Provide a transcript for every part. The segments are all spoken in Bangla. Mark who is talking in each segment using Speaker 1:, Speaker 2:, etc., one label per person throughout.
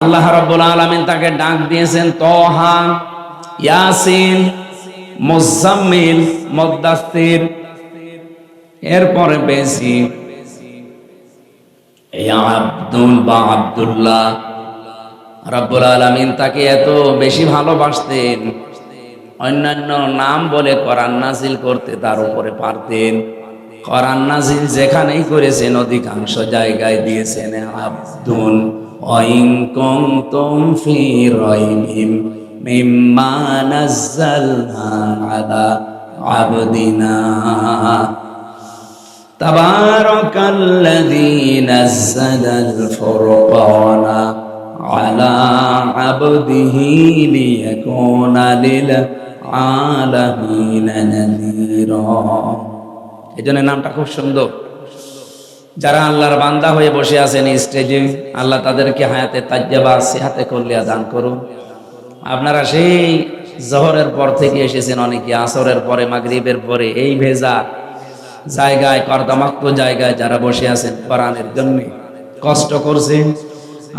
Speaker 1: আল্লাহ রাব্বুল আলামিন তাকে ডাক দিয়েছেন, তহা, ইয়াসিন, মুজাম্মিল মুদ্দাসির এরপরে আব্দুল বা আব্দুল্লাহ। রাব্বুল আলামিন তাকে এত বেশি ভালোবাসতেন, অন্যান্য নাম বলে কোরআন করতে তার উপরে পারতেন। কোরআন যেখানেই করেছেন, অধিকাংশ জায়গায় দিয়েছেন আব্দুল ওয়াইন কুনতুম ফি রাইবিম মিম্মা নাযালনা আলা আবদিনা تبارك الذي نزل الفرقان على عبده ليكون للعالمين نذيرا এই জন্য নামটা খুব সুন্দর যারা আল্লাহর বান্দা হয়ে বসে আছেন স্টেজে আল্লাহ তাদেরকে হায়াতে তাজ্জাবা, সেহাতে কল্যাণ দান করুন। আপনারা সেই জহরের পর থেকে এসেছেন অনেকে, আসরের পরে, মাগরিবের পরে, এই ভেজা জায়গায়, কর্দমাক্ত জায়গায় যারা বসে আছেন কোরআনের জন্য কষ্ট করছেন,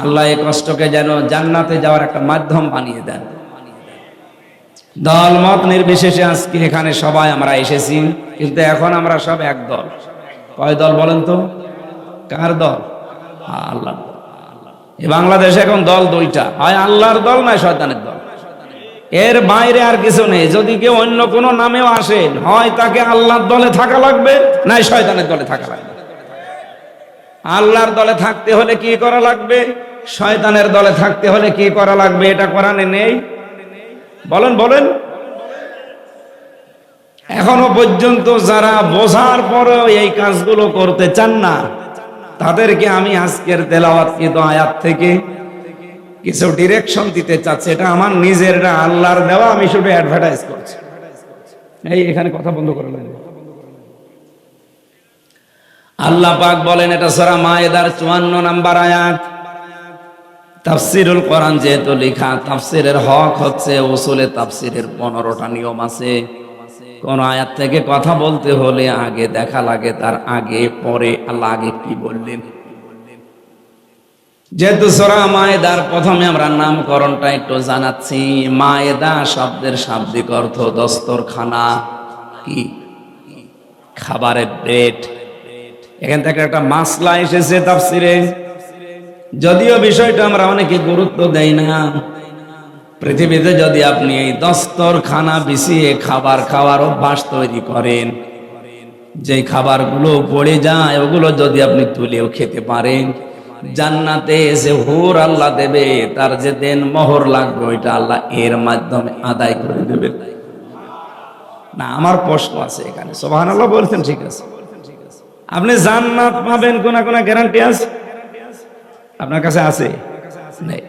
Speaker 1: আল্লাহ এই কষ্টকে যেন জান্নাতে যাওয়ার একটা মাধ্যম বানিয়ে দেন। দল মত নির্বিশেষে আজকে এখানে সবাই আমরা এসেছি, কিন্তু এখন আমরা সব এক দল। কয় দল বলেন তো? কার দল? আল্লাহ এ বাংলাদেশে এখন দল দুইটা। হয় আল্লাহর দল নয় শয়তানের দল। এর বাইরে আর কিছু নেই। যদি কেউ অন্য কোনো নামেও আসেন হয় তাকে আল্লাহর দলে থাকা লাগবে, নাই শয়তানের দলে থাকা লাগবে। আল্লাহর দলে থাকতে হলে কি করা লাগবে? শয়তানের দলে থাকতে হলে কি করা লাগবে? এটা কোরআনে নেই। বলেন বলেন। এখনও পর্যন্ত যারা বোঝার পরেও এই কাজগুলো করতে চান না তাদেরকে আমি আজকের তেলাওয়াতকৃত আয়াত থেকে কিছু ডিরেকশন দিতে চাচ্ছে। এটা আমার নিজের, এটা আল্লাহর দেওয়া, আমি শুধু অ্যাডভার্টাইজ করছি। এই, এখানে কথা বন্ধ করে নেন আল্লাহ পাক বলেন, এটা সরা মায়েদার চুয়ান্ন নাম্বার আয়াত। তাফসিরুল কোরআন যেহেতু লেখা, তাফসিরের হক হচ্ছে ওসুলে তাফসিরের পনেরোটা নিয়ম আছে। কোন আয়াত থেকে কথা বলতে হলে আগে দেখা লাগে, তার আগে, পরে আল্লাহ আগে কি বললেন? যেহেতু সোরা মায়েদার প্রথমে আমরা নামকরণটা একটু জানাচ্ছি, মায়েদা শব্দের শাব্দিক অর্থ দস্তরখানা। কি? খাবারের প্লেট। এখান থেকে একটা মাসলা এসেছে তাফসিরে। যদিও বিষয়টা আমরা অনেকে গুরুত্ব দেই না। পৃথিবীতে যদি আপনি এই দস্তরখানা বিছিয়ে খাবার খাওয়ার অভ্যাস তৈরি করেন, যে খাবারগুলো পড়ে যায়, ওগুলো যদি আপনি তুলেও খেতে পারেন, জান্নাতে যে হোর আল্লাহ দেবে, তার যে দেন মোহর লাগবে, ওইটা আল্লাহ এর মাধ্যমে আদায় করে দেবে। না, আমার প্রশ্ন আছে এখানে। সোহান আল্লাহ বলছেন, ঠিক আছে। আপনি জান্নাত পাবেন কোন কোন গ্যারান্টি আছে? আপনার কাছে আছে? নেই।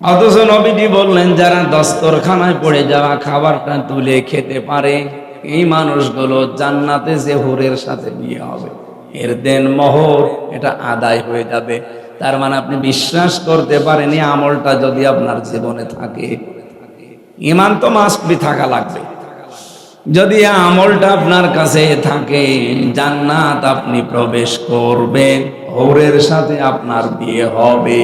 Speaker 1: অথচ নবীজি বললেন, যারা দস্তরখানায় পড়ে যাওয়া খাবারটা তুলে খেতে পারে, এই মানুষগুলো জান্নাতে যে হুরের সাথে বিয়ে হবে, এর দেন মোহর, এটা আদায় হয়ে যাবে। তার মানে আপনি বিশ্বাস করতে পারেন, এই আমলটা যদি আপনার জীবনে থাকে। ইমান তো মাস্ট বি থাকা লাগবে। যদি আমলটা আপনার কাছে থাকে, জান্নাত আপনি প্রবেশ করবেন, হৌরের সাথে আপনার বিয়ে হবে।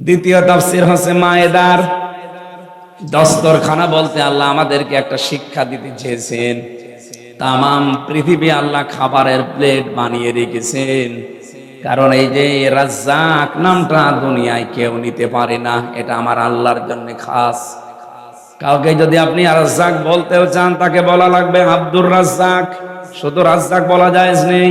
Speaker 1: দ্বিতীয় তাফসির হচ্ছে মায়েদার। দস্তরখানা বলতে আল্লাহ আমাদেরকে একটা শিক্ষা দিতে চেয়েছেন। তামাম পৃথিবী আল্লাহ খাবারের প্লেট বানিয়ে রেখেছেন। কারণ এই যে রাজ্জাক নামটা দুনিয়ায় কেউ নিতে পারে না, এটা আমার আল্লাহর জন্য খাস। কাউকে যদি আপনি রাজ্জাক বলতেও চান, তাকে বলা লাগবে আব্দুর রাজ্জাক। শুধু রাজ্জাক বলা যায় নেই।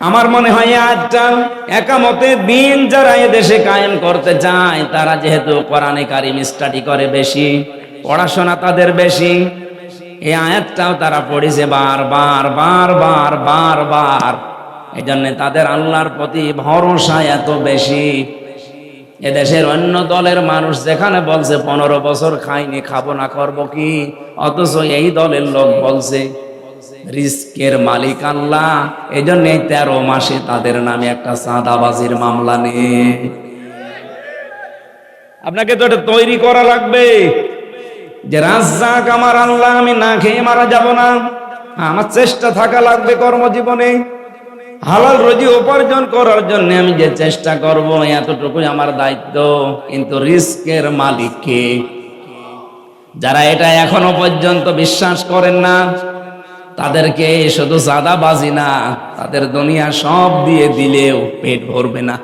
Speaker 1: আমার মনে হয় আজটা একামতে দিন যারা দেশে কায়েম করতে চায়, তারা যেহেতু কোরআনে কারিম স্টাডি করে বেশি, পড়াশোনা তাদের বেশি এই আয়াতটাও তারা পড়েছে বারবার বারবার বারবার। এই জন্য তাদের আল্লাহর প্রতি ভরসা এত বেশি। এদেশের অন্য দলের মানুষ যেখানে বলছে, পনেরো বছর খাইনি, খাব না, করব কি? অথচ এই দলের লোক বলছে রিস্কের মালিক আল্লাহ। এই জন্য তেরো মাসে তাদের নামে একটা চাঁদাবাজির মামলা নেই আপনাকে তো এটা তৈরি করা লাগবে। যে রাজ্জাক, আমার আল্লাহ, আমি না খেয়ে মারা যাব না। আমার চেষ্টা থাকা লাগবে কর্মজীবনে। হালাল রোজি উপার্জন করার জন্য আমি যে চেষ্টা করব, এতটুকুই আমার দায়িত্ব। কিন্তু রিস্কের মালিককে যারা এটা এখনও পর্যন্ত বিশ্বাস করেন না তাদেরকে শুধু সাদা বাজি না, তাদের দুনিয়া সব দিয়ে দিলেও পেট ভরবে না।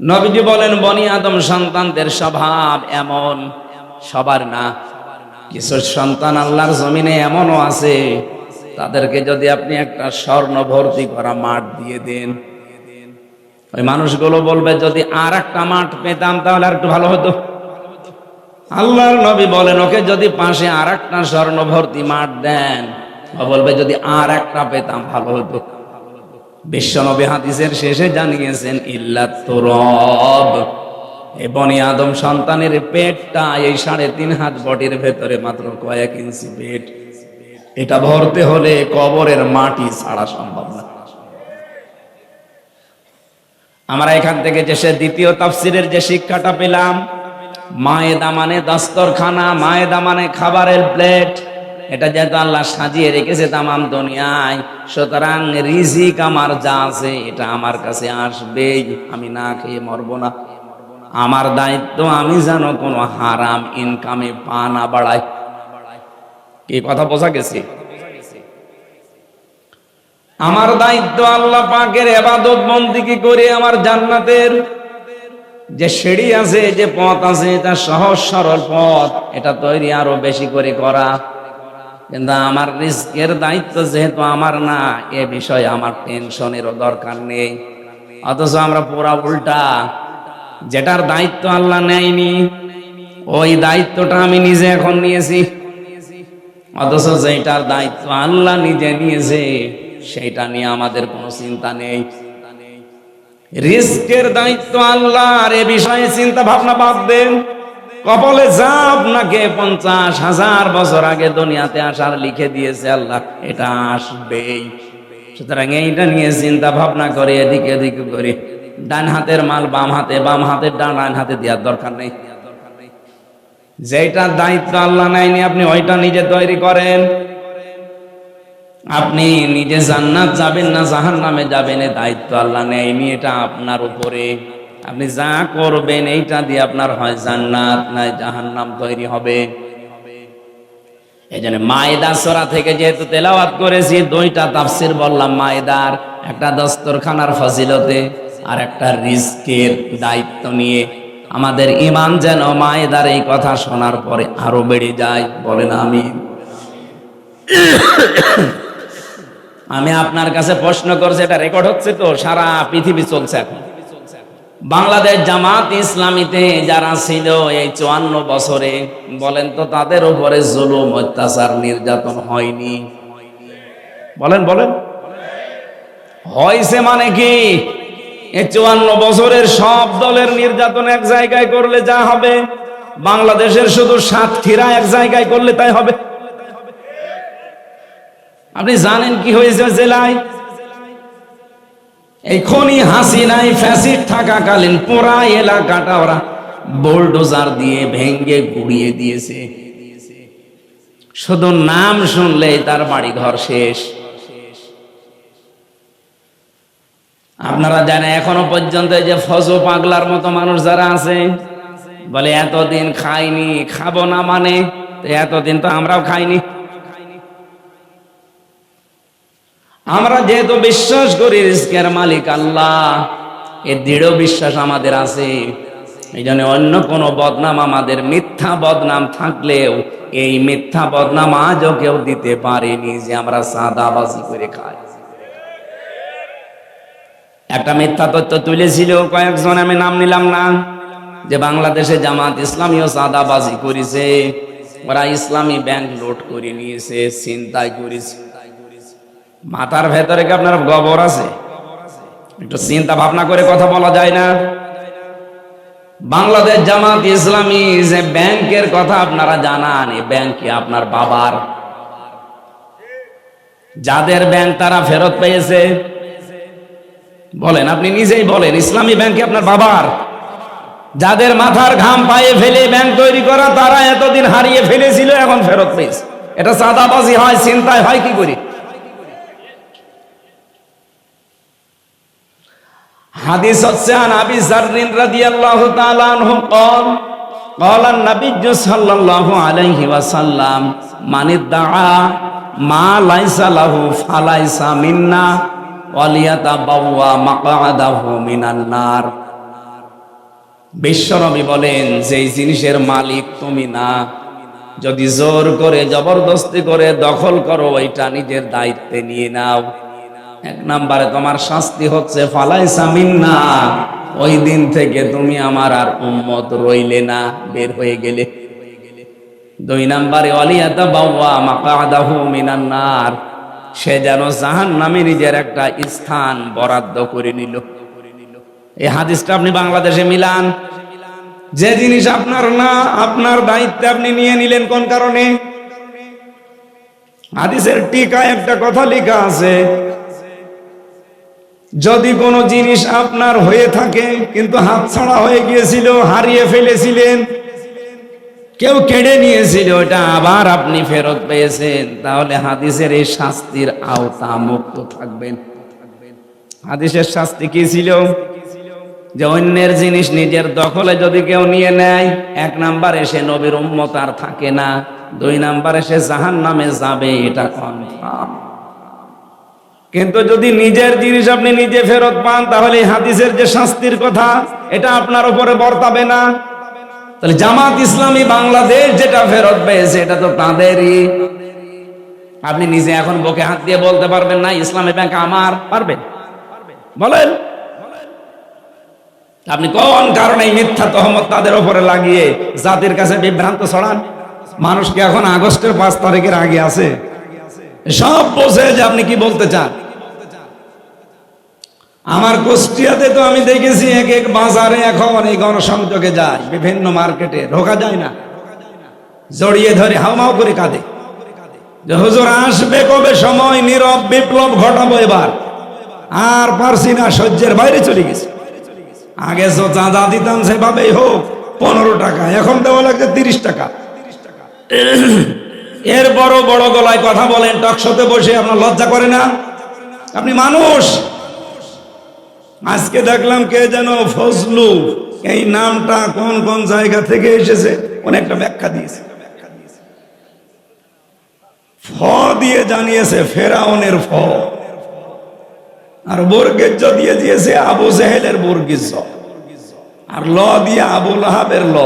Speaker 1: নবীজি বলেন, বনি আদম সন্তানদের স্বভাব এমন, সবার না। কিছু সন্তান আল্লাহর জমিনে এমনও আছে, তাদেরকে যদি আপনি একটা স্বর্ণ ভর্তি করা মাঠ দিয়ে দেন। ওই মানুষগুলো বলবে, যদি আর একটা মাঠ পেতাম তাহলে আর একটু ভালো হতো। আল্লাহর নবী বলেন, ওকে যদি পাশে আর একটা স্বর্ণ ভর্তি মাঠ দেন বলবে, যদি আর একটা পেতাম, ভালো হতো। বিশ্বনবী হাদিসের শেষে জানিয়েছেন, ইল্লা তুরব। এ বনি আদম সন্তানের পেটটা এই সাড়ে তিন হাত বডির ভেতরে মাত্র কয়েক ইঞ্চি পেট। এটা ভরতে হলে কবরের মাটি ছাড়া সম্ভব না। আমরা এখান থেকে যে সে দ্বিতীয় তাফসিরের যে শিক্ষাটা পেলাম মায়েদা মানে দস্তরখানা, মায়েদা মানে খাবারের প্লেট। এটা যেহেতু আল্লাহ সাজিয়ে রেখেছে তামাম দুনিয়ায়। সুতরাং রিজিক আমার যা আছে, এটা আমার কাছে আসবেই। আমি না খেয়ে মরবো না। আমার দায়িত্ব আমি যেন কোনো হারাম ইনকামে পা না বাড়াই। কি কথা বোঝা গেছে? আমার দায়িত্ব আল্লাহ পাকের এবাদত বন্দিকে করে আমার জান্নাতের যে সিঁড়ি আছে, যে পথ আছে, এটা সহজ সরল পথ। এটা তৈরি আরও বেশি করে করা। কিন্তু আমার রিস্কের দায়িত্ব যেহেতু আমার না, এ বিষয়ে আমার টেনশনেরও দরকার নেই। অথচ আমরা পুরা উল্টা। যেটার দায়িত্ব আল্লাহ নেয়নি, ওই দায়িত্বটা আমি নিজে এখন নিয়েছি। অথচ যেটার দায়িত্ব আল্লাহ নিজে নিয়েছে, সেইটা নিয়ে আমাদের কোনো চিন্তা নেই। রিস্কের দায়িত্ব আল্লাহ, আর এ বিষয়ে চিন্তা ভাবনা বাদ দেন। কপালে যা আপনাকে পঞ্চাশ হাজার বছর আগে দুনিয়াতে আসার লিখে দিয়েছে আল্লাহ, এটা আসবেই। সুতরাং এইটা নিয়ে চিন্তা ভাবনা করে, এদিকে এদিকে করে। ডান হাতের মাল, বাম হাতে, বাম হাতের ডান ডান হাতে দেওয়ার দরকার নেই। যেটা দায়িত্ব আল্লাহ নেয়নি, আপনি ওইটা নিজে তৈরি করেন। আপনি নিজে জান্নাত যাবেন না জাহান নামে যাবেন, এ দায়িত্ব আল্লাহ নেয়নি এটা আপনার উপরে। আপনি যা করবেন, এইটা দিয়ে আপনার হয় জান্নাত, নাই জাহান্নাম তৈরি হবে। এই জন্য মায়েদা সরা থেকে যেহেতু তেলাওয়াত করেছি, দুইটা তাফসির বললাম, মায়েদার, একটা দস্তরখানার ফজিলতে আর একটা রিস্কের দায়িত্ব নিয়ে। আমাদের ইমান যেন মায়েদার এই কথা শোনার পরে আরও বেড়ে যায়, বলেন আমি আমি আপনার কাছে প্রশ্ন করছি, এটা রেকর্ড হচ্ছে তো, সারা পৃথিবী চলছে এখন। বাংলাদেশ জামাত ইসলামীতে যারা ছিল এই চুয়ান্ন বছরে, বলেন তো তাদের উপরে জুলুম, অত্যাচার, নির্যাতন হয়নি। বলেন বলেন। হয়েছে মানে কি? এই চুয়ান্ন বছরের সব দলের নির্যাতন এক জায়গায় করলে যা হবে, বাংলাদেশের শুধু সাতক্ষীরা এক জায়গায় করলে তাই হবে। আপনি জানেন কি হয়েছে জেলায়? এই খনি হাসিনাই ফ্যাসিড থাকাকালীন পুরা এলাকাটা ওরা বোলডোজার দিয়ে ভেঙ্গে গুড়িয়ে দিয়েছে। শুধু নাম শুনলেই তার বাড়ি ঘর শেষ। আপনারা জানেন এখনও পর্যন্ত যে ফজো পাগলার মতো মানুষ যারা আছে, বলে এতদিন খাইনি, খাব না মানে এতদিন তো আমরাও খাইনি। আমরা যেহেতু বিশ্বাস করি রিস্কের মালিক আল্লাহ, এ দৃঢ় বিশ্বাস আমাদের আছে। এই জন্য অন্য কোন বদনাম আমাদের মিথ্যা বদনাম থাকলেও এই মিথ্যা বদনাম আজও কেউ দিতে পারেনি যে আমরা সাদাবাজি করে খাই। একটা মিথ্যা তথ্য তুলেছিল, কয়েকজন আমি নাম নিলাম না, যে বাংলাদেশে জামাত ইসলামীও সাদাবাজি করেছে, ওরা ইসলামী ব্যাংক লোড করে নিয়েছে চিন্তায় করেছে। মাথার ভেতরে কি আপনার গবর আছে? একটু চিন্তা ভাবনা করে কথা বলা যায় না? বাংলাদেশ জামাত ইসলামী যে ব্যাংকের কথা আপনারা জানান, এই ব্যাংক আপনার বাবার? যাদের ব্যাংক তারা ফেরত পেয়েছে। বলেন, আপনি নিজেই বলেন, ইসলামী ব্যাংক আপনার বাবার? যাদের মাথার ঘাম পায়ে ফেলে ব্যাংক তৈরি করা, তারা এতদিন হারিয়ে ফেলেছিল, এখন ফেরত পেয়েছে। এটা চাঁদাবাজি হয়, চিন্তায় হয় কি করি? হাদিস হচ্ছে আন আবি জাররিন রাদিয়াল্লাহু তাআলা আনহু قال قال النبي صلى الله عليه وسلم من ادعى ما ليس له فليس منا وليتبوأ مقعده من النار বিশ্বনবী বলেন যে জিনিসের মালিক তুমি না যদি জোর করে জবরদস্তি করে দখল করো ওইটা নিজের দায়িত্বে নিয়ে নাও এক নাম্বারে, তোমার শাস্তি হচ্ছে ফালাই সামিন্না ওই দিন থেকে তুমি আমার আর উম্মত রইলে না, বের হয়ে গেলে। দুই নাম্বারে অলিয়াতা বাউয়া মাকাদাহু মিনান্নার সে যেন জাহান নামে নিজের একটা স্থান বরাদ্দ করে নিল। এই হাদিসটা আপনি বাংলাদেশে মিলান। যে জিনিস আপনার না, আপনার দায়িত্বে আপনি নিয়ে নিলেন কোন কারণে? হাদিসের টিকায় একটা কথা লেখা আছে যদি কোনো জিনিস আপনার হয়ে থাকে, কিন্তু হাতছাড়া হয়ে গিয়েছিল, হারিয়ে ফেলেছিলেন, কেউ কেড়ে নিয়েছিল ওটা আবার আপনি ফেরত পেয়েছেন, তাহলে হাদিসের এই শাস্তির আওতা মুক্ত থাকবেন। হাদিসের শাস্তি কি ছিল? যে অন্যের জিনিস নিজের দখলে যদি কেউ নিয়ে নেয়, এক নাম্বার এসে নবীর উম্মত আর থাকে না, দুই নাম্বার এসে জাহান নামে যাবে, এটা কনফার্ম কিন্তু যদি নিজের জিনিস আপনি নিজে ফেরত পান, তাহলে হাদিসের যে শাস্তির কথা, এটা আপনার উপরে বর্তাবে না। তাহলে জামাত ইসলামী বাংলাদেশ যেটা ফেরত পেয়েছে, এটা তো তাদেরই। আপনি নিজে এখন বুকে হাত দিয়ে বলতে পারবেন না, ইসলামী ব্যাংক আমার পারবেন বলেন। আপনি কোন কারণে মিথ্যা তহমত তাদের উপরে লাগিয়ে জাতির কাছে বিভ্রান্ত ছড়ান? মানুষকে এখন আগস্টের পাঁচ তারিখের আগে আছে? সব বোঝে যে আপনি কি বলতে চান। আমার কুষ্টিয়াতে তো আমি দেখেছি এক এক বাজারে এখন এই গণসংযোগে যায়, বিভিন্ন মার্কেটে, ঢোকা যায় না। জড়িয়ে ধরে হাওমাও করে কাঁদে। যে হুজুর, আসবে কবে সময়? নীরব বিপ্লব ঘটাবো এবার। আর পারছি না, সহ্যের বাইরে চলে গেছে। আগে তো চাঁদা দিতাম সেভাবেই হোক, পনেরো টাকা, এখন দেওয়া লাগছে তিরিশ টাকা। এর বড় বড় গলায় কথা বলেন, টকশোতে বসে আপনার লজ্জা করে না? আপনি মানুষ। আজকে দেখলাম কে যেন ফজলু, এই নামটা কোন কোন জায়গা থেকে এসেছে? অনেকটা ব্যাখ্যা দিয়েছে। ফ দিয়ে জানিয়েছে, ফেরাউনের ফ। আর বর্গেজ দিয়ে দিয়েছে, আবু জেহেলের বর্গিজ আর ল দিয়ে আবু লাহাবের ল।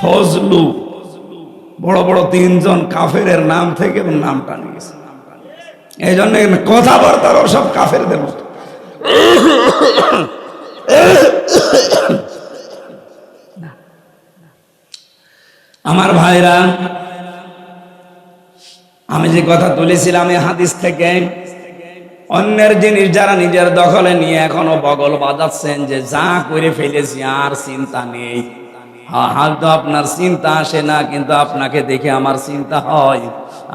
Speaker 1: ফজলু। বড় বড় তিনজন কাফের নাম থেকে ওর নামটা নিয়েছে এই জন্য কথাবার্তারও সব কাফেরদের মতো। আমার ভাইরা, আমি যে কথা তুলেছিলাম এই হাদিস থেকে, অন্যের জিনিস যারা নিজের দখলে নিয়ে এখনও বগল বাজাচ্ছেন যে যা করে ফেলেছি আর চিন্তা নেই। হয়তো আপনার চিন্তা আসে না, কিন্তু আপনাকে দেখে আমার চিন্তা হয়।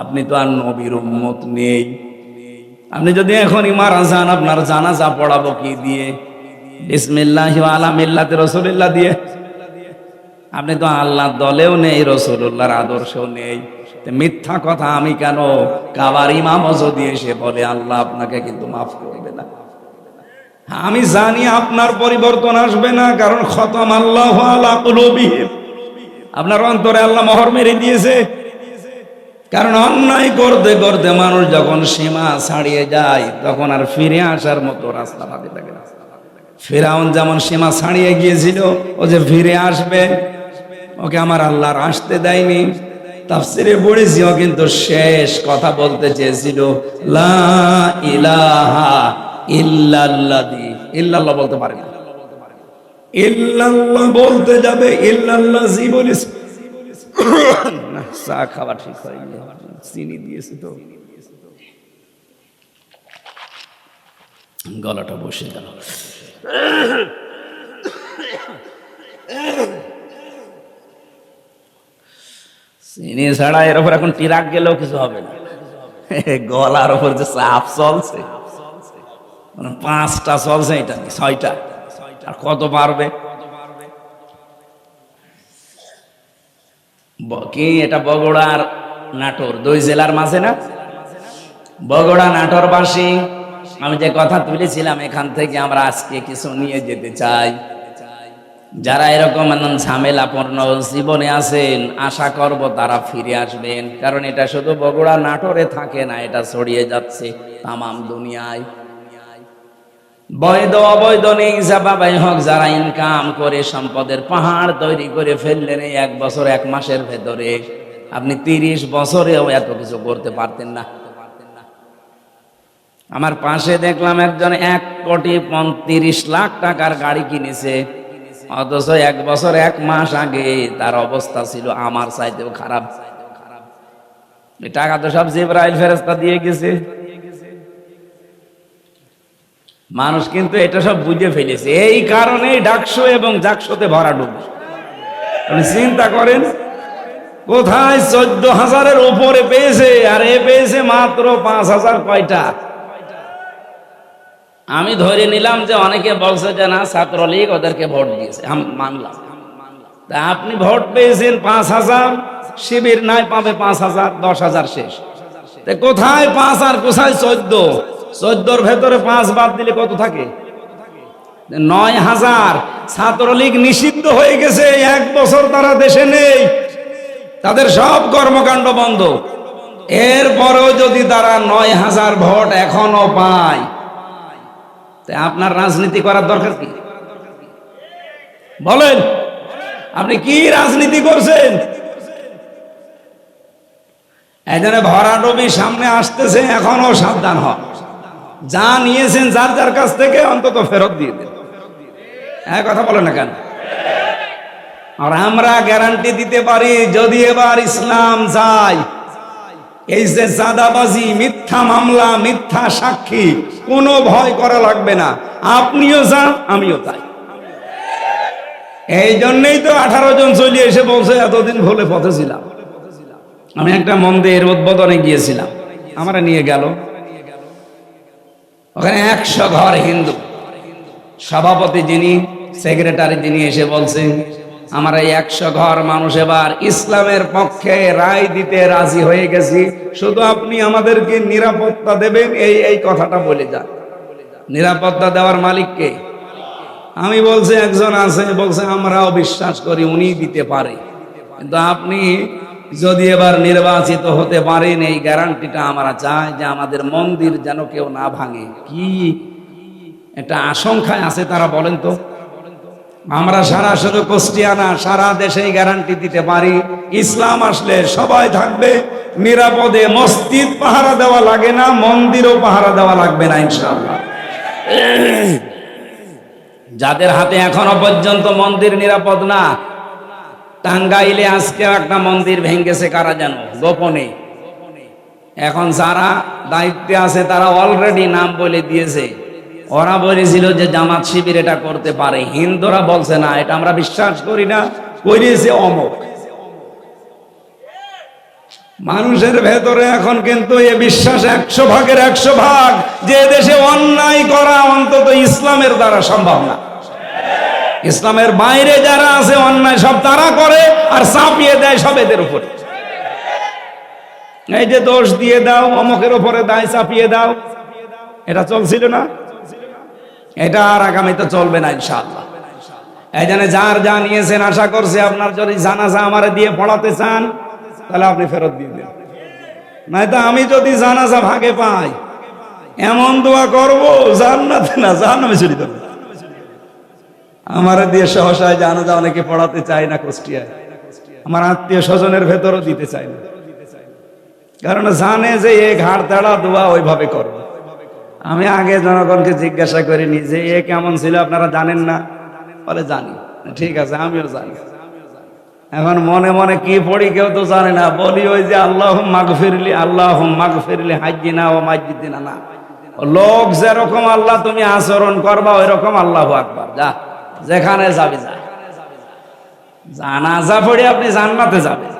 Speaker 1: আপনি তো আর নবীর উম্মত নেই। আপনি যদি এখনই মারা যান, আপনার জানাজা পড়াবো কি দিয়ে? বিসমিল্লাহ আলা মিল্লাতে রসুলিল্লাহ দিয়ে। আপনি তো আল্লাহর দলেও নেই রসুল্লাহর আদর্শও নেই। মিথ্যা কথা আমি কেন? কাবার ইমাম যদি এসে বলে, আল্লাহ আপনাকে কিন্তু মাফ করবে না। আমি জানি আপনার পরিবর্তন আসবে না, কারণ খতম আল্লাহ আপনার অন্তরে আল্লাহ মোহর মেরে দিয়েছে। কারণ অন্যায় করতে করতে মানুষ যখন সীমা ছাড়িয়ে যায়, তখন আর ফিরে আসার মতো রাস্তা ভাবে থাকে ফেরাউন যেমন সীমা ছাড়িয়ে গিয়েছিল, ও যে ফিরে আসবে, ওকে আমার আল্লাহর আসতে দেয়নি। তাফসিরে পড়েছি, ও কিন্তু শেষ কথা বলতে চেয়েছিল, লা ইলাহা ইল্লাল্লাহি ইল্লাল্লাহ বলতে পারে না। ইল্লাল্লাহ বলতে যাবে ইল্লাল্লাহ চা খাওয়া ঠিক হয়নি। চিনি দিয়েছি তো। গলাটা বসে গেল। চিনি ছাড়া এর উপর এখন টিরাক গেলেও কিছু হবে না। গলার উপর যে চাপ চলছে। পাঁচটা চলছে এটা ছয়টা। আর কত পারবে? কি এটা বগুড়ার নাটোর? দুই জেলার মাঝে না? বগুড়া নাটোরবাসী, আমি যে কথা তুলেছিলাম এখান থেকে আমরা আজকে কিছু নিয়ে যেতে চাই। যারা এরকম ঝামেলাপূর্ণ জীবনে আছেন, আশা করব তারা ফিরে আসবেন। কারণ এটা শুধু বগুড়া নাটোরে থাকে না, এটা ছড়িয়ে যাচ্ছে তামাম দুনিয়ায়। বৈধ অবৈধ নেই বাবাই হোক, যারা ইনকাম করে সম্পদের পাহাড় তৈরি করে ফেললেন এই এক বছর, এক মাসের ভেতরে। আপনি তিরিশ বছরেও এত কিছু করতে পারতেন না। আমার পাশে দেখলাম একজন এক কোটি পঁয়ত্রিশ লাখ টাকার গাড়ি কিনেছে। অথচ এক বছর, এক মাস আগে তার অবস্থা ছিল আমার চাইতেও খারাপ। টাকা তো সব জিব্রাইল ফেরেস্তা দিয়ে গেছে। মানুষ কিন্তু এটা সব বুঝে ফেলেছে। এই কারণে ডাকশো এবং জাকশোতে ভরা ডুবে। আপনি চিন্তা করেন, কোথায় চোদ্দ হাজারের উপরে পেয়েছে? আর এ পেয়েছে মাত্র পাঁচ হাজার কয়টা? আমি ধরে নিলাম যে অনেকে বলছে যে না, ছাত্রলীগ ওদেরকে ভোট দিয়েছে। মানলাম। তা আপনি ভোট পেয়েছেন পাঁচ হাজার, শিবির নাই পাবে পাঁচ হাজার, দশ হাজার শেষ। কোথায় পাঁচ আর কোথায় চোদ্দ? চোদ্দোর ভেতরে পাঁচ বাদ দিলে কত থাকে? নয় হাজার। ছাত্রলীগ নিষিদ্ধ হয়ে গেছে, এক বছর তারা দেশে নেই। তাদের সব কর্মকাণ্ড বন্ধ। এরপরেও যদি তারা নয় হাজার ভোট এখনও পায় আপনার রাজনীতি করার দরকার কি? বলেন, আপনি কি রাজনীতি করছেন? এখানে ভরাডুবি সামনে আসতেছে, এখনও সাবধান হন। যা নিয়েছেন যার যার কাছ থেকে অন্তত ফেরত দিয়ে দেন। হ্যাঁ কথা বলেন না কেন? আর আমরা গ্যারান্টি দিতে পারি যদি এবার ইসলাম যায়। এই যে চাঁদাবাজি, মিথ্যা মামলা, মিথ্যা সাক্ষী, কোনো ভয় করা লাগবে না। আপনিও যান, আমিও তাই এই জন্যই তো আঠারো জন চলে এসে বলছে, এতদিন ভুলে পথে ছিলাম। আমি একটা মন্দির উদ্বোধনে গিয়েছিলাম। আমরা নিয়ে গেল। ওখানে একশো ঘর হিন্দু। সভাপতি যিনি, সেক্রেটারি যিনি এসে বলছেন, আমার এই একশো ঘর মানুষ এবার ইসলামের পক্ষে রায় দিতে রাজি হয়ে গেছি। শুধু আপনি আমাদেরকে নিরাপত্তা দেবেন, এই এই কথাটা বলে যান। নিরাপত্তা দেওয়ার মালিককে আমি বলছি, একজন আছে, বলছে, আমরাও বিশ্বাস করি উনি দিতে পারে। কিন্তু আপনি যদি এবার নির্বাচিত হতে পারেন, এই গ্যারান্টিটা আমরা চাই যে আমাদের মন্দির যেন কেউ না ভাঙে। কি? একটা আশঙ্কায় আছে তারা বলেন তো। আমরা সারা শুধু কুষ্টিয়ানা সারা দেশে গ্যারান্টি দিতে পারি। ইসলাম আসলে সবাই থাকবে, নিরাপদে মসজিদ পাহারা দেওয়া লাগে না, মন্দিরও পাহারা দেওয়া লাগবে না, ইনশাআল্লাহ। যাদের হাতে এখনও পর্যন্ত মন্দির নিরাপদ না টাঙ্গাইলে আজকে একটা মন্দির ভেঙ্গেছে, কারা যেন গোপনে। এখন যারা দায়িত্বে আছে, তারা অলরেডি নাম বলে দিয়েছে। ওরা বলেছিল যে জামাত শিবির এটা করতে পারে। হিন্দুরা বলছে, না, এটা আমরা বিশ্বাস করি না। করিয়েছে অমক। মানুষের ভেতরে এখন কিন্তু এ বিশ্বাস একশো ভাগের একশো ভাগ। যে দেশে অন্যায় করা অন্তত ইসলামের দ্বারা সম্ভব না। ইসলামের বাইরে যারা আছে, অন্যায় সব তারা করে আর চাপিয়ে দেয় সব এদের উপরে। এই যে দোষ দিয়ে দাও, অমকের উপরে দায় চাপিয়ে দাও, এটা চলছিল না? এটা আর আগামীতে চলবে না ইনশাআল্লাহ। এই যার যা নিয়েছেন আশা করছে আপনার যদি জানাজা আমারে দিয়ে পড়াতে চান, তাহলে আপনি ফেরত দিয়ে দেন। নয়তো আমি যদি জানাজা ভাগে পাই, এমন দোয়া করব, জান্নাতে না জাহান্নামে চলে যাবে। আমার দিয়ে সহসায় জানাজা অনেকে পড়াতে চায় না কুষ্টিয়ায়। আমার আত্মীয় স্বজনের ভেতরও দিতে চায় না। কারণ জানে যে এ ঘাড় তাড়া দোয়া ওইভাবে করবে আমি আগে জনগণকে জিজ্ঞাসা করিনি যে এ কেমন ছিল, আপনারা জানেন না? বলে, জানি। ঠিক আছে, আমিও জানি। এখন মনে মনে কি পড়ি কেউ তো জানে না। বলি ওই যে, আল্লাহ মাগ ফিরলি আল্লাহ মাগ ফিরলি হাজিনা ও মাজিদিনা না লোক যেরকম আল্লাহ তুমি আচরণ করবা ওই রকম আল্লাহ আকবার। যা। যেখানে যাবি যা। জানাজা পড়ে আপনি জান্নাতে যাবেন।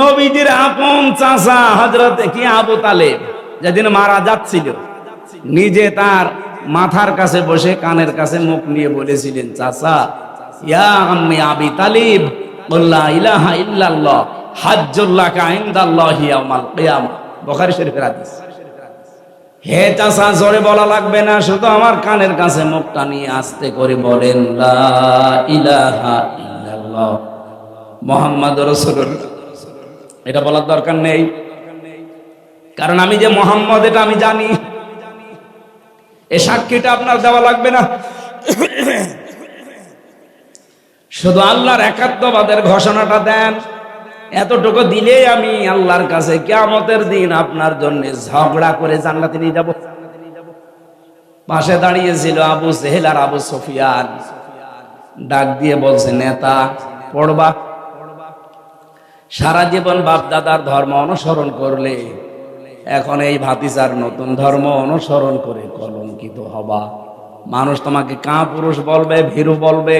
Speaker 1: নবীজির আপন চাচা হজরতে কি আবু তালেব যেদিন মারা যাচ্ছিল, নিজে তার মাথার কাছে বসে কানের কাছে মুখ নিয়ে বলেছিলেন, চাচা, ইয়া আম্মি আবি তালিব বললা ইলাহা ইল্লাল্লাহ হাজ্জুল্লাহ কাইন্দাল্লাহি ইয়াউমাল কিয়ামা। বুখারী শরীফের হাদিস। হে চাচা জোরে বলা লাগবে না, শুধু আমার কানের কাছে মুখটা নিয়ে আস্তে করে বলেন মোহাম্মদ রাসূলুল্লাহ। এটা বলার দরকার নেই। কারণ আমি যে মোহাম্মদ, এটা আমি জানি। এ সাক্ষীটা আপনার দেওয়া লাগবে না। শুধু আল্লাহর একাত্মবাদের ঘোষণাটা দেন। এতটুকু দিলেই আমি আল্লাহর কাছে কেয়ামতের দিন আপনার জন্য ঝগড়া করে জানলাতে নিয়ে যাব। পাশে দাঁড়িয়েছিল আবু সেহেল আর আবু সফিয়ান। ডাক দিয়ে বলছে, নেতা, পড়বা। সারা জীবন বাপ দাদার ধর্ম অনুসরণ করলে এখন এই ভাতিজার নতুন ধর্ম অনুসরণ করে কলঙ্কিত হবা। মানুষ তোমাকে কা পুরুষ বলবে, ভীরু বলবে।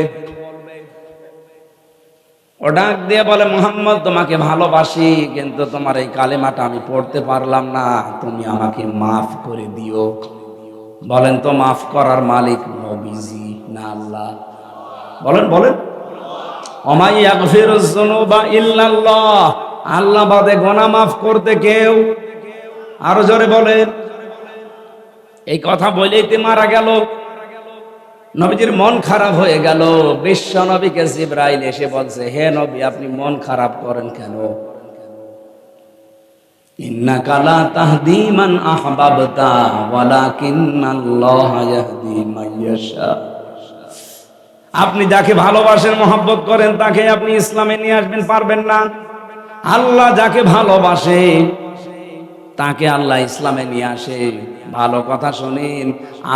Speaker 1: ও ডাক দিয়ে বলে, মোহাম্মদ, তোমাকে ভালোবাসি, কিন্তু তোমার এই কালেমাটা আমি পড়তে পারলাম না। তুমি আমাকে মাফ করে দিও। বলেন, তো মাফ করার মালিক নবীজি না আল্লাহ। বলেন বলেন। আল্লাহ বাদে গোনা মাফ করতে কেউ আরও জোরে বলেন। এই কথা বলেই তে মারা গেল। নবীজির মন খারাপ হয়ে গেল। বিশ্ব নবীকে জিব্রাইল এসে বলছে, হে নবী, আপনি মন খারাপ করেন কেন? ইন্নাকা লা তাহদি মান আহবাবতা, ওয়ালাকিন্নাল্লাহ ইয়াহদি মান ইয়াশা। আপনি যাকে ভালোবাসেন, মহব্বত করেন, তাকে আপনি ইসলামে নিয়ে আসবেন, পারবেন না। আল্লাহ যাকে ভালোবাসে, তাকে আল্লাহ ইসলামে নিয়ে আসে। ভালো কথা শুনেন।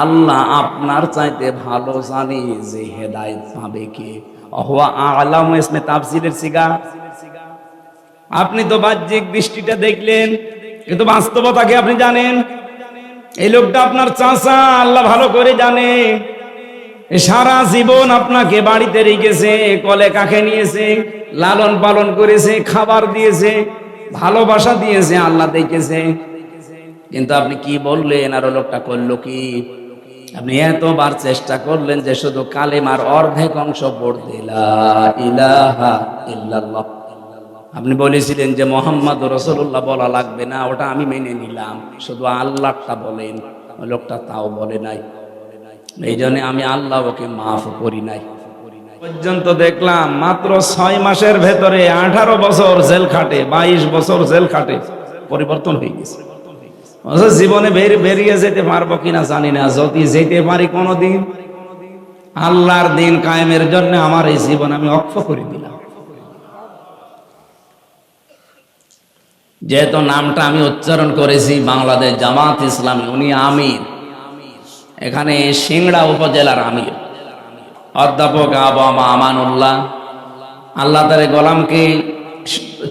Speaker 1: আল্লাহ আপনার চাইতে ভালো জানি যে হেদায়েত পাবে কে। অহুয়া আলাম ইসমে তাফসিরের সিগা। আপনি তো বাহ্যিক দৃষ্টিটা দেখলেন, কিন্তু বাস্তবতাকে আপনি জানেন। এই লোকটা আপনার চাচা, আল্লাহ ভালো করে জানে। সারা জীবন আপনাকে বাড়িতে রেখেছে, কলে কাকে নিয়েছে, লালন পালন করেছে, খাবার দিয়েছে, ভালোবাসা দিয়েছে, আল্লাহ দেখেছে। কিন্তু আপনি কি বললেন? আর লোকটা করল কি? আপনি এতবার চেষ্টা করলেন যে শুধু কালেমার অর্ধেক অংশ পড়তে। আপনি বলেছিলেন যে মোহাম্মদ রসুল্লাহ বলা লাগবে না, ওটা আমি মেনে নিলাম। শুধু আল্লাহটা বলেন, লোকটা তাও বলে নাই। এই জন্য আমি আল্লাহ ওকে মাফ করি নাই। পর্যন্ত দেখলাম মাত্র ছয় মাসের ভেতরে আঠারো বছর জেল খাটে, বাইশ বছর জেল খাটে। পরিবর্তন হয়ে গেছে। জীবনে বের- বেরিয়ে যেতে পারব কিনা জানি না। যদি যেতে পারি কোনোদিন, আল্লাহর দিন কায়েমের জন্য আমার এই জীবন আমি অক্ষ করে দিলাম। যেহেতু নামটা আমি উচ্চারণ করেছি, বাংলাদেশ জামাত ইসলামী, উনি আমির। এখানে সিংড়া উপজেলার আমির। অধ্যাপক আবামা আমানুল্লাহ। আল্লাহ তার গোলামকে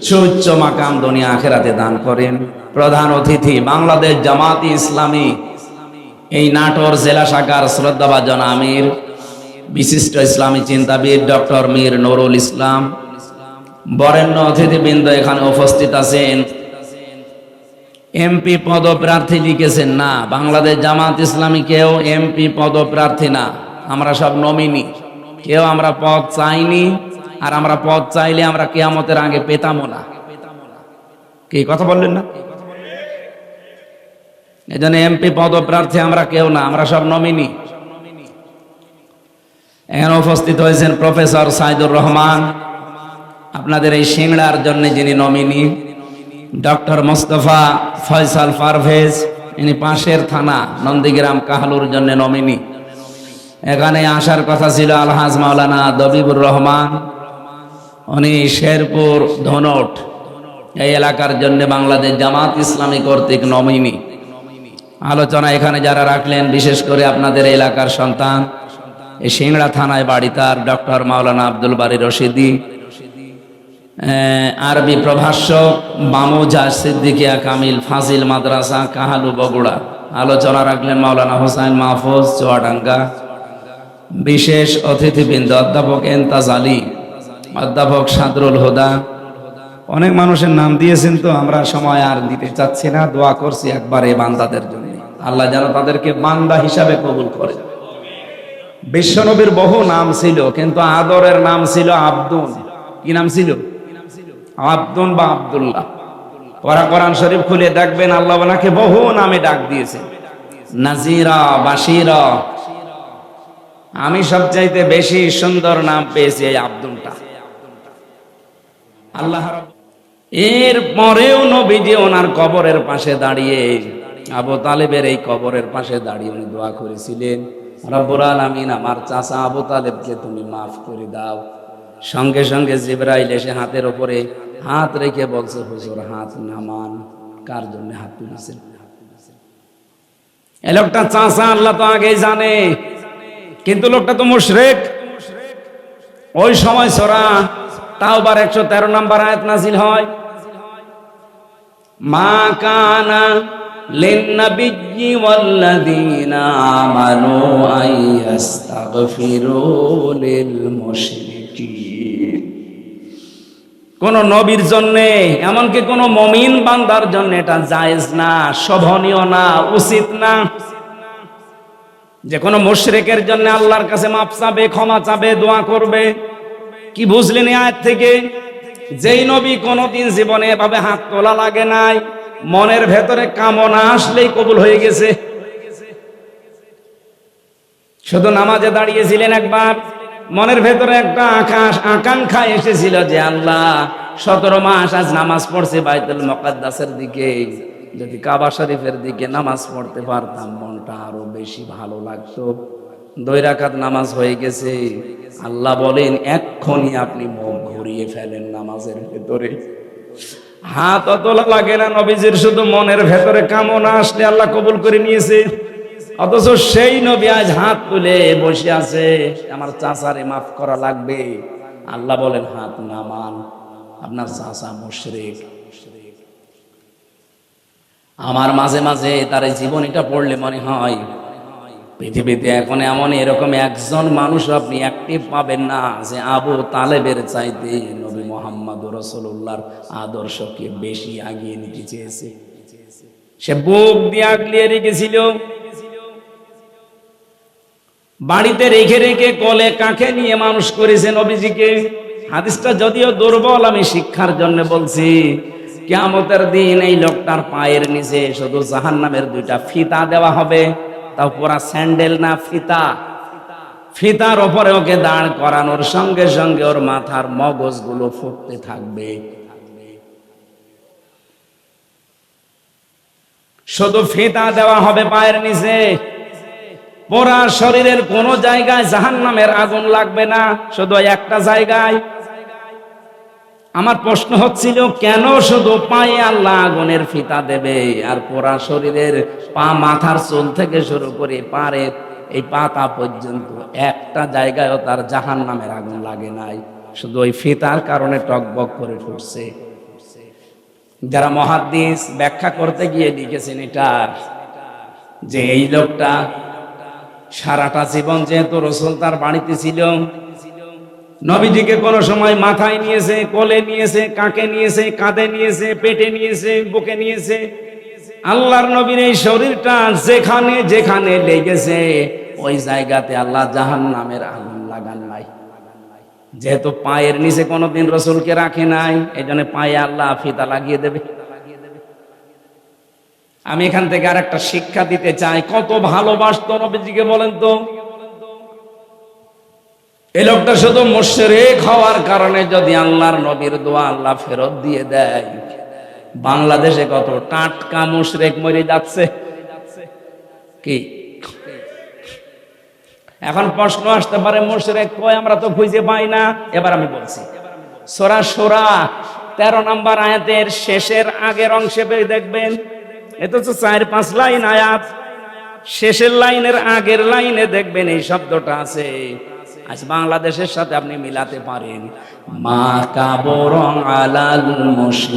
Speaker 1: সুউচ্চ মাকাম দুনিয়া আখেরাতে দান করেন। প্রধান অতিথি, বাংলাদেশ জামাতি ইসলামী। এই নাটোর জেলা শাখার শ্রদ্ধাভাজন আমির বিশিষ্ট ইসলামী চিন্তাবিদ ডক্টর মীর নুরুল ইসলাম। বরেণ্য অতিথিবৃন্দ এখানে উপস্থিত আছেন। এমপি পদপ্রার্থী লিখেছেন, না, বাংলাদেশ জামাত ইসলামী কেউ এমপি পদপ্রার্থী না। আমরা সব নমিনি। কেউ আমরা পদ চাইনি, আর আমরা পদ চাইলে আমরা কেয়ামতের আগে পেতামও না। কি কথা বললেন না? এই জন্য এমপি পদপ্রার্থী আমরা কেউ না, আমরা সব নমিনি। এখানে উপস্থিত হয়েছেন প্রফেসর সাইদুর রহমান, আপনাদের এই সিংড়ার জন্য যিনি নমিনি, ডক্টর মোস্তফা ফয়সাল পারভেজ, ইনি পাশের থানা, নন্দীগ্রাম কাহালুর জন্য নমিনি। এখানে আসার কথা ছিল আলহাজ মাওলানা দবিবুর রহমান, উনি শেরপুর ধনট, এই এলাকার জন্য বাংলাদেশ জামাত ইসলামী কর্তৃক নমিনি। আলোচনা এখানে যারা রাখলেন, বিশেষ করে আপনাদের এলাকার সন্তান, এই সিংড়া থানায় বাড়ি তার, ডক্টর মাওলানা আব্দুল বাড়ি রশিদি আরবি প্রভাষ্য বামুজা সিদ্দিকিয়া, কামিল ফাজিল মাদ্রাসা, কাহালু বগুড়া। আলোচনা রাখলেন মাওলানা হোসাইন মাহফুজ, চুয়াডাঙ্গা। বিশেষ অতিথিবৃন্দ, অধ্যাপক এন্তাজ আলী, অধ্যাপক সাদরুল হুদা। অনেক মানুষের নাম দিয়েছেন তো, আমরা সময় আর দিতে চাচ্ছি না, দোয়া করছি একবারে বান্দাদের জন্য। আল্লাহ যেন তাদেরকে বান্দা হিসাবে কবুল করে। বিশ্বনবীর বহু নাম ছিল, কিন্তু আদরের নাম ছিল আব্দুল কি নাম ছিল? আব্দুল বা আব্দুল্লাহ। ওরা কোরআন শরীফ খুলে দেখবেন আল্লাহ ওনাকে বহু নামে ডাক দিয়েছে। নাজিরা বাসিরা আমি সবচাইতে বেশি সুন্দর নাম পেয়েছি এই আব্দুলটা আল্লাহ এর পরেও নবীজি ওনার কবরের পাশে দাঁড়িয়ে আবু তালেবের এই কবরের পাশে দাঁড়িয়ে উনি দোয়া করেছিলেন, রব্বুল আলামিন, আমার চাচা আবু তালেবকে তুমি মাফ করে দাও। সঙ্গে সঙ্গে জিব্রাইল এসে হাতের ওপরে হাত রেখে বলছে, হুজুর, হাত নামান। কার জন্য হাত তুলেছেন? এ লোকটা চাচা আল্লাহ তো আগেই জানে, কিন্তু লোকটা তো মুশরেক। ওই সময় সরা তাও বার একশো তেরো নম্বর আয়াত নাজিল হয়। মা কানা للنبي والذين آمنوا أن يستغفروا للمشركين কোন নবীর জন্য এমনকি কোন মমিন বান্দার জন্য এটা জায়েজ না শোভনীয় না উচিত না যে কোনো মুশরিকের জন্য আল্লাহর কাছে মাপ চাবে ক্ষমা চাবে দোয়া করবে কি বুঝলেন এই আয়াত থেকে যেই নবী কোনোদিন জীবনে এভাবে হাত তোলা লাগে নাই মনের ভেতরে কামনা আসলেই কবুল হয়ে গেছে। শুধু নামাজে দাঁড়িয়েছিলেন একবার, মনের ভেতরে একটা আকাশ আকাঙ্ক্ষা এসেছিল যে আল্লাহ, সতেরো মাস আজ নামাজ পড়ছে বাইতুল মকাদ্দাসের দিকে। যদি কাবা শরীফের দিকে নামাজ পড়তে পারতাম, মনটা আরও বেশি ভালো লাগতো। দুই রাকাত নামাজ হয়ে গেছে। আল্লাহ বলেন, এক্ষুনি আপনি মুখ ঘুরিয়ে ফেলেন নামাজের ভেতরে। হাত অতলা লাগে না নবীজির, শুধু মনের ভেতরে কামনা আসলে আল্লাহ কবুল করে নিয়েছে। অথচ সেই নবী আজ হাত তুলে বসে আছে। আমার চাচারে মাফ করা লাগবে। আল্লাহ বলেন, হাত নামান আপনার চাচা মুশরিক। আমার মাঝে মাঝে তার জীবনীটা পড়লে মনে হয়, পৃথিবীতে এখন এমন এরকম একজন মানুষ আপনি অ্যাক্টিভ পাবেন না, যে আবু তালেবের চাইতে মোহাম্মদ রসুল্লাহর আদর্শকে বেশি আগিয়ে নিতে চেয়েছে। সে বুক দিয়ে আগলিয়ে রেখেছিল। বাড়িতে রেখে রেখে কলে কাকে নিয়ে মানুষ করেছে নবীজিকে। হাদিসটা যদিও দুর্বল, আমি শিক্ষার জন্য বলছি, কেয়ামতের দিন এই লোকটার পায়ের নিচে শুধু জাহান নামের দুইটা ফিতা দেওয়া হবে। তাও পুরা স্যান্ডেল না, ফিতা। ফিতার ওপরে ওকে দাঁড় করানোর সঙ্গে সঙ্গে ওর মাথার মগজগুলো ফুটতে থাকবে। শুধু ফিতা দেওয়া হবে পায়ের নিচে। পোড়া শরীরের কোন জায়গায় জাহান নামের আগুন লাগবে না, শুধু একটা জায়গায়। আমার প্রশ্ন হচ্ছিল, কেন শুধু পায়ে আল্লাহ আগুনের ফিতা দেবে আর পোড়া শরীরের পা মাথার চুল থেকে শুরু করে পারে এই পাতা পর্যন্ত। একটা জায়গায়ও তার জাহান নামের আগুন লাগে নাই। শুধু ওই ফিতার কারণে টকবক করে ফুটছে যারা মহাদ্দিস ব্যাখ্যা করতে গিয়ে লিখেছেন এটা, যে এই লোকটা সারাটা জীবন যেহেতু রসুল তার বাড়িতে ছিল, নবীজিকে কোনো সময় মাথায় নিয়েছে, কোলে নিয়েছে, কাকে নিয়েছে, কাঁধে নিয়েছে, পেটে নিয়েছে, বুকে নিয়েছে আল্লাহর নবীর এই শরীরটা যেখানে যেখানে লেগেছে, ওই জায়গাতে আল্লাহ জাহান নামের আগুন লাগান নাই। যেহেতু পায়ের নিচে কোনোদিন রসুলকে রাখে নাই এই জন্য পায়ে আল্লাহ ফিতা লাগিয়ে দেবে। আমি এখান থেকে আর একটা শিক্ষা দিতে চাই, কত ভালোবাসত নবীজিকে বলেন তো? এই লোকটা শুধু মুশরিক হওয়ার কারণে যদি আল্লাহর নবীর দোয়া আল্লাহ ফেরত দিয়ে দেয় বাংলাদেশে কত? টাটকা মুশরেক মরে যাচ্ছে। কি? এখন প্রশ্ন আসতে পারে, মুশরেক কয় আমরা তো খুঁজে পাই না। এবার আমি বলছি, সোরা সোরা তেরো নম্বর আয়াতের শেষের আগের অংশে দেখবেন এত তো চার পাঁচ লাইন আয়াত। শেষের লাইনের আগের লাইনে দেখবেন এই শব্দটা আছে। আজ বাংলাদেশের সাথে আপনি মিলাতে পারেন। মা কাবরং আলাল মুসলিম